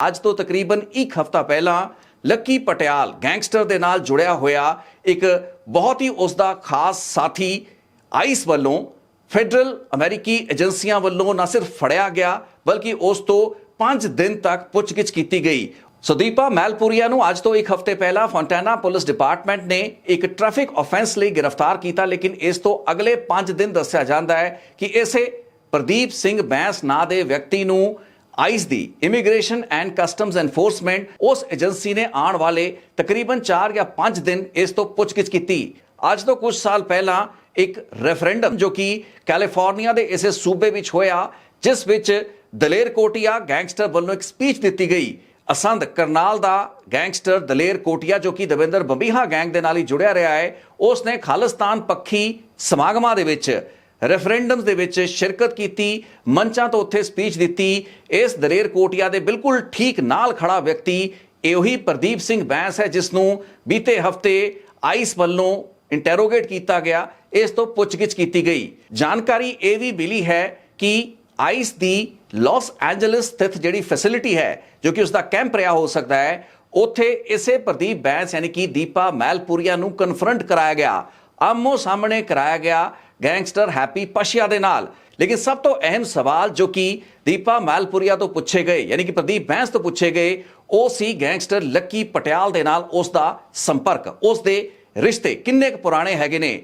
ਅੱਜ ਤੋਂ ਤਕਰੀਬਨ ਇੱਕ ਹਫ਼ਤਾ ਪਹਿਲਾਂ ਲੱਕੀ ਪਟਿਆਲ ਗੈਂਗਸਟਰ ਦੇ ਨਾਲ ਜੁੜਿਆ ਹੋਇਆ ਇੱਕ ਬਹੁਤ ਹੀ ਉਸ ਦਾ ਖਾਸ ਸਾਥੀ ਆਈਸ ਵੱਲੋਂ ਫੈਡਰਲ ਅਮਰੀਕੀ ਏਜੰਸੀਆਂ ਵੱਲੋਂ ਨਾ ਸਿਰਫ ਫੜਿਆ ਗਿਆ, ਬਲਕਿ ਉਸ ਤੋਂ 5 ਦਿਨ ਤੱਕ ਪੁੱਛਗਿੱਛ ਕੀਤੀ ਗਈ। ਸੁਦੀਪਾ ਮੈਲਪੁਰੀਆ ਨੂੰ ਅੱਜ ਤੋਂ ਇੱਕ ਹਫ਼ਤੇ ਪਹਿਲਾਂ ਫੌਂਟਾਨਾ ਪੁਲਿਸ ਡਿਪਾਰਟਮੈਂਟ ਨੇ ਇੱਕ ਟ੍ਰੈਫਿਕ ਆਫੈਂਸ ਲਈ ਗ੍ਰਿਫਤਾਰ ਕੀਤਾ, ਲੇਕਿਨ ਇਸ ਤੋਂ ਅਗਲੇ 5 ਦਿਨ ਦੱਸਿਆ ਜਾਂਦਾ ਹੈ ਕਿ ਇਸੇ ਪ੍ਰਦੀਪ ਸਿੰਘ ਬੈਂਸ ਨਾਂ ਦੇ ਵਿਅਕਤੀ ਨੂੰ ਆਈਸ ਦੀ ਇਮੀਗ੍ਰੇਸ਼ਨ ਐਂਡ ਕਸਟਮਸ ਐਨਫੋਰਸਮੈਂਟ ਉਸ ਏਜੰਸੀ ਨੇ ਆਉਣ ਵਾਲੇ ਤਕਰੀਬਨ 4 ਜਾਂ 5 ਦਿਨ ਇਸ ਤੋਂ ਪੁੱਛਗਿੱਛ ਕੀਤੀ। ਅੱਜ ਤੋਂ ਕੁਝ ਸਾਲ ਪਹਿਲਾਂ ਇੱਕ ਰੈਫਰੈਂਡਮ ਜੋ ਕਿ ਕੈਲੀਫੋਰਨੀਆ ਦੇ ਇਸੇ ਸੂਬੇ ਵਿੱਚ ਹੋਇਆ, ਜਿਸ ਵਿੱਚ ਦਲੇਰ ਕੋਟੀਆ ਗੈਂਗਸਟਰ ਵੱਲੋਂ ਇੱਕ ਸਪੀਚ ਦਿੱਤੀ ਗਈ। ਅਸੰਦ ਕਰਨਾਲ ਦਾ ਗੈਂਗਸਟਰ ਦਲੇਰ ਕੋਟੀਆ ਜੋ ਕਿ ਦਵਿੰਦਰ ਬੰਬੀਹਾ ਗੈਂਗ ਦੇ ਨਾਲ ਹੀ ਜੁੜਿਆ ਰਿਹਾ ਹੈ, ਉਸ ਨੇ ਖਾਲਿਸਤਾਨ ਪੱਖੀ ਸਮਾਗਮਾਂ ਦੇ ਵਿੱਚ ਰੈਫਰੈਂਡਮਸ ਦੇ ਵਿੱਚ ਸ਼ਿਰਕਤ ਕੀਤੀ, ਮੰਚਾਂ ਤੋਂ ਉੱਥੇ ਸਪੀਚ ਦਿੱਤੀ, ਇਸ ਦਲੇਰ ਕੋਟਿਆ ਦੇ ਬਿਲਕੁਲ ਠੀਕ ਨਾਲ ਖੜਾ ਵਿਅਕਤੀ ਇਹੀ ਪ੍ਰਦੀਪ ਸਿੰਘ ਬੈਂਸ ਹੈ ਜਿਸ ਨੂੰ ਬੀਤੇ ਹਫ਼ਤੇ ਆਈਸ ਵੱਲੋਂ ਇੰਟਰੋਗੇਟ ਕੀਤਾ ਗਿਆ, ਇਸ ਤੋਂ ਪੁੱਛਗਿੱਛ ਕੀਤੀ ਗਈ। ਜਾਣਕਾਰੀ ਇਹ ਵੀ ਮਿਲੀ ਹੈ ਕਿ ਆਈਸ ਦੀ ਲਾਸ ਐਂਜਲਸ ਸਥਿਤ ਜਿਹੜੀ ਫੈਸਿਲਿਟੀ ਹੈ, ਜੋ ਕਿ ਉਸ ਦਾ ਕੈਂਪ ਰਿਹਾ ਹੋ ਸਕਦਾ ਹੈ, ਉੱਥੇ ਇਸੇ ਪ੍ਰਦੀਪ ਬੈਂਸ, ਯਾਨੀ ਕਿ ਦੀਪਾ ਮੈਲਪੁਰੀਆ ਨੂੰ ਕਨਫਰੰਟ ਕਰਾਇਆ ਗਿਆ। ਆਮੋ ਸਾਹਮਣੇ ਕਰਾਇਆ ਗਿਆ ਗੈਂਗਸਟਰ ਹੈਪੀ ਪਸ਼ੀਆ ਦੇ ਨਾਲ। ਲੇਕਿਨ ਸਭ ਤੋਂ ਅਹਿਮ ਸਵਾਲ ਜੋ ਕਿ ਦੀਪਾ ਮਾਲਪੁਰੀਆ ਤੋਂ ਪੁੱਛੇ ਗਏ, ਯਾਨੀ ਕਿ ਪ੍ਰਦੀਪ ਬੈਂਸ ਤੋਂ ਪੁੱਛੇ ਗਏ, ਉਹ ਸੀ ਗੈਂਗਸਟਰ ਲੱਕੀ ਪਟਿਆਲ ਦੇ ਨਾਲ ਉਸ ਦਾ ਸੰਪਰਕ ਉਸ ਦੇ ਰਿਸ਼ਤੇ। ਕਿੰਨੇ ਕੁ ਪੁਰਾਣੇ ਹੈਗੇ ਨੇ?